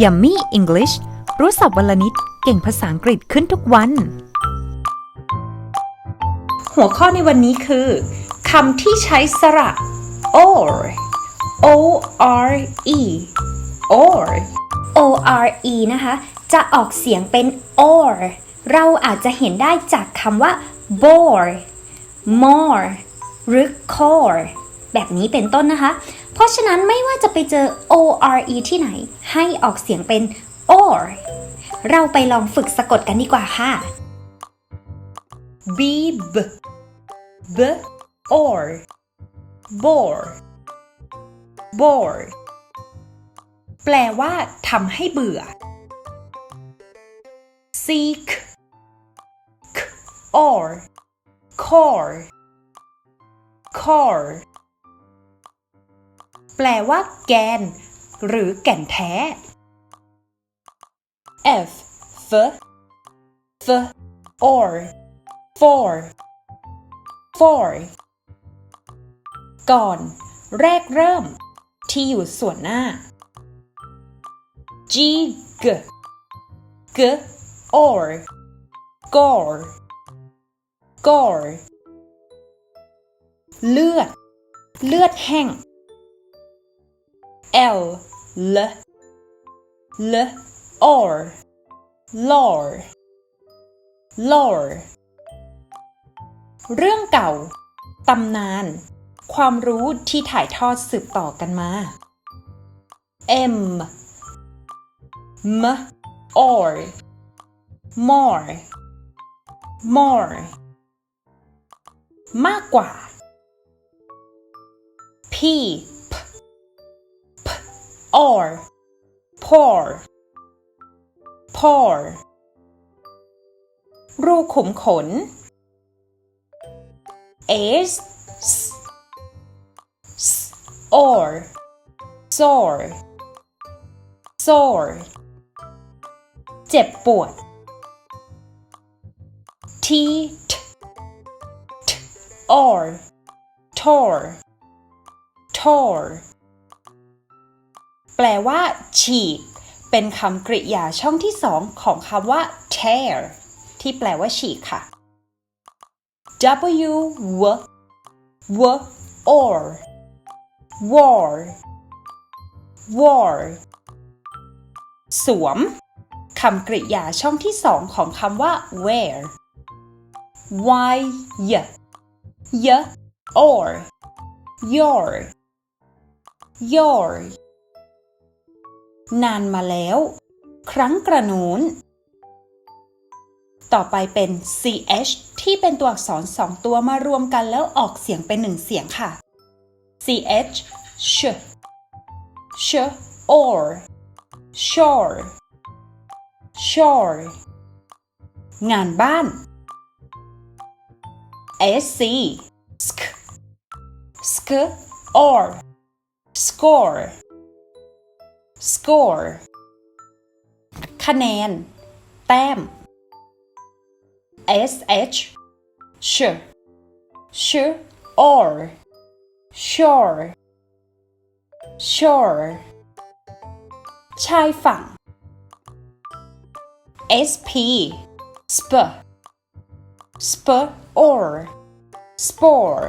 Yummy English รู้ศัพท์วันละนิด เก่งภาษาอังกฤษขึ้นทุกวัน หัวข้อในวันนี้คือคำที่ใช้สระ or o r e or O R E นะคะ จะออกเสียงเป็น or เราอาจจะเห็นได้จากคำว่า bore more หรือ core แบบนี้เป็นต้นนะคะ ราะฉะนั้นไม่ว่าจะไปเจอ O R E ที่ไหน ให้ออกเสียงเป็น or เราไปลองฝึกสะกดกันดีกว่าค่ะ b b b or bore bore แปลว่าทำให้เบื่อ seek k or core core แปลว่า แกน หรือแก่นแท้ f f f or for for ก่อน แรกเริ่ม ที่อยู่ส่วนหน้า g g g or gore gore เลือด เลือดแห้ง l l l or lore lore เรื่องเก่า ตำนาน ความรู้ที่ถ่ายทอดสืบต่อกันมา M M or more more มากกว่า P P P or pour pour รูขุมขน S S S or sore sore เจ็บปวด T T T or tore tore แปลว่า ฉีก เป็นคำกริยาช่องที่สองของคำว่า tear ที่แปลว่าฉีกค่ะ W W W or war war สวมคำกริยาช่องที่สองของคำว่า wear y y y or your your นานมาแล้ว ครั้งกระนูนต่อไปเป็น ch ที่เป็นตัวอักษรสองตัวมารวมกันแล้วออกเสียงเป็นหนึ่งเสียงค่ะ ch sh sh or shore shore งานบ้าน sc sk sk or score score คะแนน แต้ม sh sh sh or shore shore ชายฝั่ง sp sp sp or spore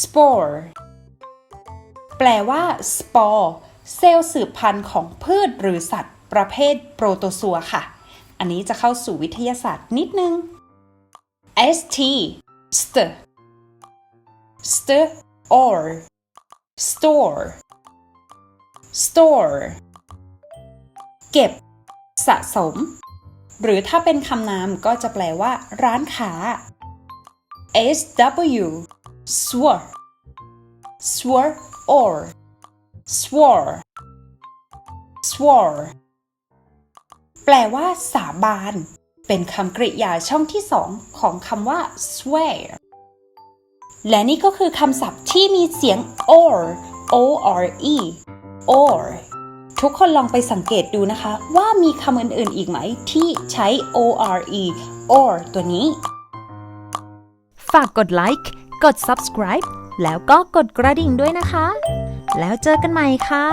spore แปลว่า spore เซลล์สืบพันธุ์ของพืชหรือสัตว์ประเภทโปรโตซัวค่ะ อันนี้จะเข้าสู่วิทยาศาสตร์นิดนึง st st st or store store เก็บ สะสม หรือถ้าเป็นคำนามก็จะแปลว่า ร้านค้า sw swore swore or swore swore แปลว่าสาบาน เป็นคำกริยาช่องที่สองของคำว่า swear และนี่ก็คือคำศัพท์ที่มีเสียง or o r e or ทุกคนลองไปสังเกตดูนะคะ ว่ามีคำอื่นๆอีกไหม ที่ใช้ o r e or ตัวนี้ ฝากกดไลค์ กด subscribe แล้วก็กดกระดิ่งด้วยนะคะ แล้วเจอกันใหม่ค่ะ